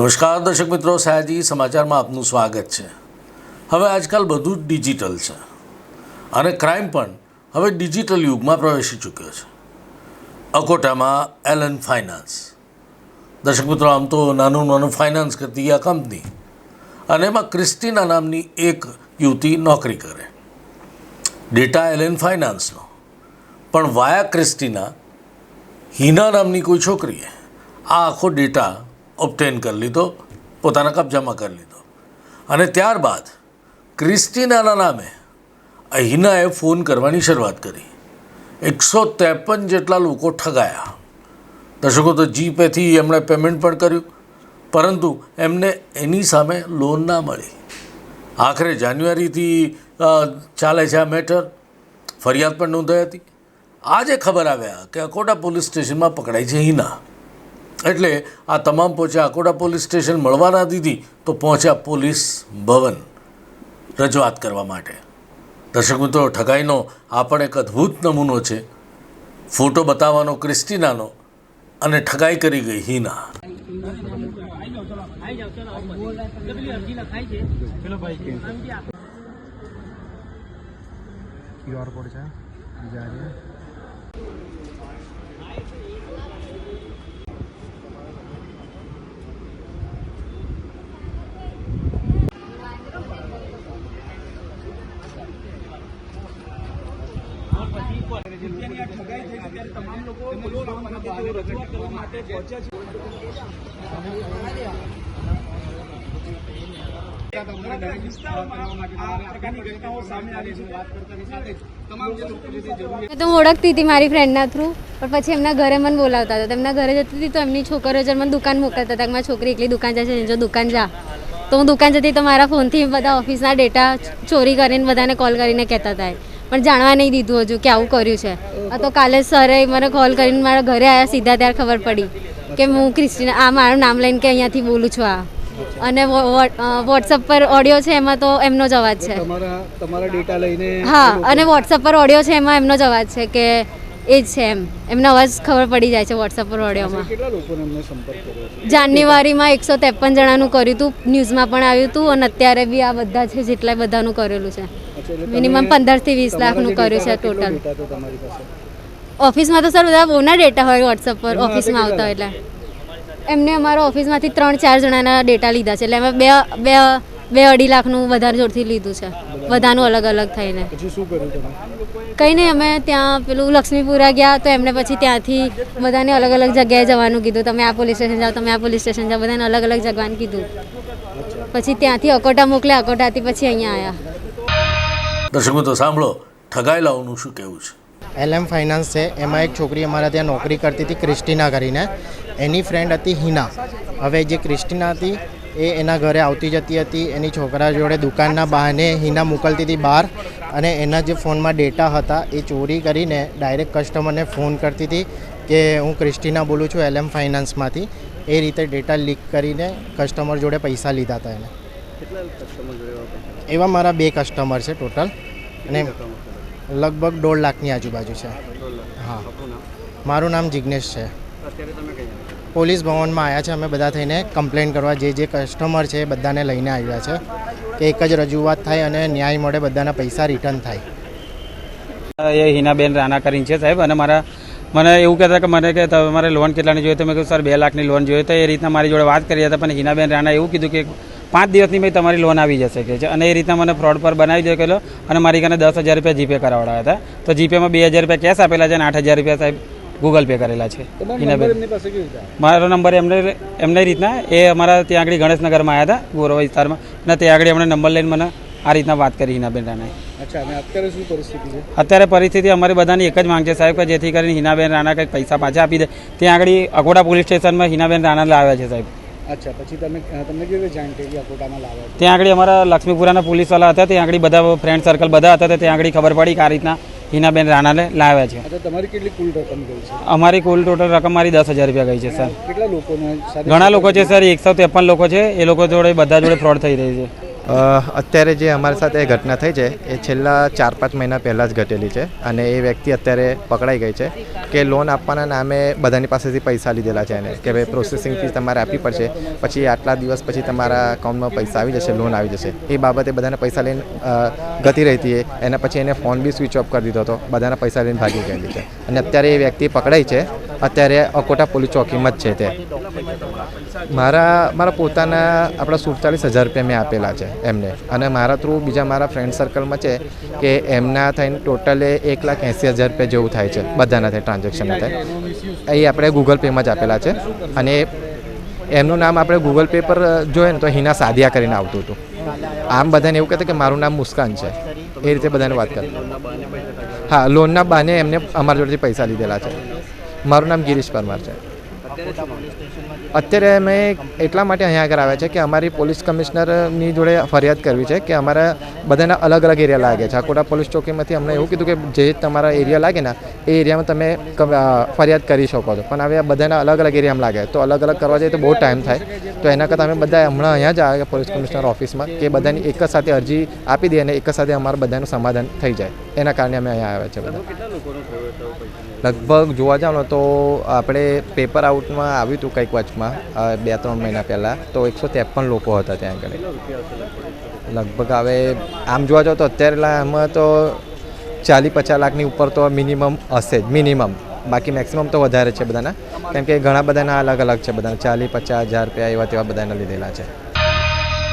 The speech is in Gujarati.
નમસ્કાર દર્શક મિત્રો, સયાજી સમાચારમાં આપનું સ્વાગત છે. હવે આજકાલ બધું જ ડિજિટલ છે અને ક્રાઇમ પણ હવે ડિજિટલ યુગમાં પ્રવેશી ચૂક્યો છે. અકોટામાં એલન ફાઇનાન્સ. દર્શક મિત્રો, આમ તો નાનું નાનું ફાઇનાન્સ કરતી આ કંપની અને એમાં ક્રિસ્ટીના નામની એક યુવતી નોકરી કરે. ડેટા એલન ફાઇનાન્સનો. પણ વાયા ક્રિસ્ટીના હિના નામની કોઈ છોકરીએ આ આખો ડેટા ઓબ્ટેન કરી લીધો, પોતાના કબજામાં કરી લીધો. અને ત્યારબાદ ક્રિસ્ટીનાના નામે આ ફોન કરવાની શરૂઆત કરી. એકસો ત્રેપન જેટલા લોકો ઠગાયા. દર્શકો, તો જીપેથી એમણે પેમેન્ટ પણ કર્યું, પરંતુ એમને એની સામે લોન ના મળી. આખરે જાન્યુઆરીથી ચાલે છે આ મેટર ફરિયાદ પણ નોંધાઈ હતી. આજે ખબર આવ્યા કે અકોટા પોલીસ સ્ટેશનમાં પકડાઈ છે હિના. એટલે આ તમામ પહોંચ્યા અકોટા પોલીસ સ્ટેશન મળવા ના દીધી તો પહોંચ્યા પોલીસ ભવન. રજૂઆત કરવા માટે. દર્શક મિત્રો, ઠગાઈનો આ પણ એક અદ્ભુત નમૂનો છે. ફોટો બતાવવાનો ક્રિસ્ટીનાનો અને ઠગાઈ કરી ગઈ હિના. ક્યુઆર કોડ છે? આ મેં તો હું ઓળખતી હતી મારી ફ્રેન્ડના થ્રુ પણ પછી એમના ઘરે મને બોલાવતા હતા. તેમના ઘરે જતી હતી તો એમની છોકરીઓ જઈને મને દુકાન મોકલતા હતા કે મારી છોકરી એકલી દુકાન જશે છે જો દુકાન જા. તો હું દુકાન જતી તો મારા ફોનથી બધા ઓફિસના ડેટા ચોરી કરીને બધાને કોલ કરીને કહેતા હતા. પણ જાણવા નહીં દીધું હજુ કે આવું કર્યું છે. આ તો કાલે સરે મને કોલ કરીને મારા ઘરે આવ્યા સીધા ત્યારે ખબર પડી કે હું ક્રિસ્ટિના આ મારું નામ લઈને કે અહીંયાથી બોલું છું આ. અને વોટ્સઅપ પર ઓડિયો છે એમાં તો એમનો જ અવાજ છે. તમારા તમારા ડેટા લઈને હા અને વોટ્સઅપ પર ઓડિયો છે એમાં એમનો જ અવાજ છે કે એ જ છે એમ. એમનો અવાજ ખબર પડી જાય છે વોટ્સઅપ પર ઓડિયોમાં જાન્યુઆરીમાં એકસો ત્રેપન જણાનું કર્યું હતું ન્યૂઝમાં પણ આવ્યું હતું અને અત્યારે બી આ બધા છે જેટલા બધાનું કરેલું છે. મિનિમમ પંદરથી વીસ લાખનું કર્યું છે ટોટલ ઓફિસમાં તો સર બધા બહુના ડેટા હોય વોટ્સઅપ પર ઓફિસમાં આવતા હોય એટલે. એમને અમારા ઓફિસમાંથી ત્રણ ચાર જણાના ડેટા લીધા છે એટલે અમે બે બે બે અઢી લાખનું વધારે જોરથી લીધું છે. બધાનું અલગ અલગ થઈને. કંઈ નહીં અમે ત્યાં પેલું લક્ષ્મીપુરા ગયા તો એમને પછી ત્યાંથી બધાને અલગ અલગ જગ્યાએ જવાનું કીધું. તમે આ પોલીસ સ્ટેશન જાઓ તમે આ પોલીસ સ્ટેશન જાઓ બધાને અલગ અલગ જગવાનું કીધું. પછી ત્યાંથી અકોટા મોકલ્યા અકોટાથી પછી અહીંયા આવ્યા દર્શક મિત્રો સાંભળો, ઠગાયેલાઓનું શું કહેવું છે? એલ એમ ફાઇનાન્સ છે, એમાં એક છોકરી અમારા ત્યાં નોકરી કરતી હતી, ક્રિસ્ટીના કરીને. એની ફ્રેન્ડ હતી હિના. હવે જે ક્રિસ્ટીના હતી, એ એના ઘરે આવતી જતી હતી, એની છોકરા જોડે દુકાનના બહાને હિના મોકલતી હતી બહાર, અને એના જે ફોનમાં ડેટા હતા, એ ચોરી કરીને ડાયરેક્ટ કસ્ટમરને ફોન કરતી હતી કે હું ક્રિસ્ટીના બોલું છું એલ એમ ફાઇનાન્સમાંથી. એ રીતે ડેટા લીક કરીને કસ્ટમર જોડે પૈસા લીધા હતા એને. એવા મારા બે કસ્ટમર છે ટોટલ અને લગભગ દોઢ લાખની આજુબાજુ છે. હા. મારું નામ જિજ્ઞેશ છે? પોલીસ ભવનમાં આવ્યા છે. અમે બધા થઈને કમ્પ્લેન કરવા જે જે કસ્ટમર છે એ બધાને લઈને આવ્યા છે કે એક જ રજૂઆત થાય અને ન્યાય મળે બધાના પૈસા રિટર્ન થાય. એ હિનાબેન રાણા કરીને છે સાહેબ. અને મારા મને એવું કહેતા કે મને કે તમારે લોન કેટલાની જોઈએ? તો મેં કહ્યું સર બે લાખની લોન જોઈએ. તો એ રીતના મારી જોડે વાત કરી હતા. પણ હિનાબેન રાણા એવું કીધું કે પાંચ દિવસની મેં તમારી લોન આવી જશે કે છે. અને એ રીતના મને ફ્રોડ પર બનાવી દે કેલો અને મારી કને દસ હજાર રૂપિયા જીપે કરાવડાવ્યા હતા. તો જીપેમાં બે હજાર રૂપિયા કેશ આપેલા છે અને આઠ હજાર રૂપિયા સાહેબ ગૂગલ પે કરેલા છે? મારો નંબર એમને એમને રીતના એ અમારા ત્યાં આગળ ગણેશનગરમાં આવ્યા હતા ગોરવા વિસ્તારમાં. અને ત્યાં આગળ એમણે નંબર લઈને મને આ રીતના વાત કરી હિનાબેન રાણાએ અત્યારે પરિસ્થિતિ છે? અમારી બધાની એક જ માંગ છે સાહેબ કે જેથી કરીને હિનાબેન રાણા કંઈક પૈસા પાછા આપી દે. ત્યાં આગળ અગોડા પોલીસ સ્ટેશનમાં હિનાબેન રાણા લાવ્યા છે સાહેબ. અચ્છા પછી તમે તમને કેવી રીતે જાણ કરી અકોટામાં લાવ્યા ત્યાં આગળ અમારા લક્ષ્મીપુરાના પોલીસવાળા હતા ત્યાં આગળ બધા ફ્રેન્ડ સર્કલ બધા હતા ત્યાં આગળ ખબર પડી કે આ રીતના હિનાબેન રાણાને લાવ્યા છે. અચ્છા તમારી કેટલી કુલ રકમ ગઈ છે? અમારી કુલ ટોટલ રકમ મારી દસ હજાર રૂપિયા ગઈ છે સર. કેટલા લોકોને ઘણા લોકો છે સર એકસો ત્રેપન લોકો છે એ લોકો જોડે બધા જોડે ફ્રોડ થઈ રહી છે. અત્યારે જે અમારી સાથે ઘટના થઈ છે, એ છેલ્લા ચાર પાંચ મહિના પહેલાં જ ઘટેલી છે અને એ વ્યક્તિ અત્યારે પકડાઈ ગઈ છે કે લોન આપવાના નામે બધાની પાસેથી પૈસા લીધેલા છે એને, કે ભાઈ પ્રોસેસિંગ ફી તમારે આપવી પડશે, પછી આટલા દિવસ પછી તમારા અકાઉન્ટમાં પૈસા આવી જશે લોન આવી જશે. એ બાબતે બધાને પૈસા લઈને ગતી રહી હતી એના પછી એને ફોન બી સ્વિચ ઓફ કરી દીધો હતો, બધાના પૈસા લઈને ભાગી ગયેલી છે. અને અત્યારે એ વ્યક્તિ પકડાઈ છે અત્યારે અકોટા પોલીસ ચોકીમાં જ છે તે. મારા મારા પોતાના આપણા સુડતાલીસ હજાર રૂપિયા મેં આપેલા છે એમને. અને મારા થ્રુ બીજા મારા ફ્રેન્ડ સર્કલમાં છે કે એમના થઈને ટોટલે એક લાખ એંસી હજાર રૂપિયા જેવું થાય છે બધાના થાય ટ્રાન્ઝેક્શનના થાય. એ આપણે ગૂગલ પેમાં જ આપેલા છે. અને એમનું નામ આપણે ગૂગલ પે પર જોઈએ ને તો હિના સાદિયા કરીને આવતું હતું. આમ બધાને એવું કહેતા કે મારું નામ મુસ્કાન છે. એ રીતે બધાને વાત કરતા. હા લોનના બાને એમને અમારા જોડેથી પૈસા લીધેલા છે. મારું નામ ગિરીશ પરમાર છે. અત્યારે અમે એટલા માટે અહીંયા આગળ આવ્યા છે કે અમારી પોલીસ કમિશનરની જોડે ફરિયાદ કરવી છે કે અમારા બધાના અલગ અલગ એરિયા લાગે. છે આકોટા પોલીસ ચોકીમાંથી અમને એવું કીધું કે જે તમારા એરિયા લાગે ને એ એરિયામાં તમે ફરિયાદ કરી શકો છો. પણ હવે આ બધાના અલગ અલગ એરિયામાં લાગે. તો અલગ અલગ કરવા જઈએ તો બહુ ટાઈમ થાય. તો એના કરતાં અમે બધા હમણાં અહીંયા જ આવ્યા પોલીસ કમિશનર ઓફિસમાં કે બધાની એક જ સાથે અરજી આપી દઈએ અને એક જ સાથે અમારા બધાનું સમાધાન થઈ જાય. એના કારણે અમે અહીંયા આવ્યા છે બધા. લગભગ જોવા જાવ ને તો આપણે પેપર આઉટમાં આવ્યું હતું કંઈક વચમાં બે ત્રણ મહિના પહેલાં, તો એકસો ત્રેપન લોકો હતા ત્યાં આગળ. લગભગ હવે આમ જોવા જાઓ તો અત્યારે આમાં તો ચાલીસ પચાસ લાખની ઉપર તો મિનિમમ હશે જ, મિનિમમ. બાકી મેક્સિમમ તો વધારે છે બધાના. કેમ કે ઘણા બધાના અલગ અલગ છે બધાના. ચાલીસ પચાસ હજાર રૂપિયા એવા તેવા બધાના લીધેલા છે.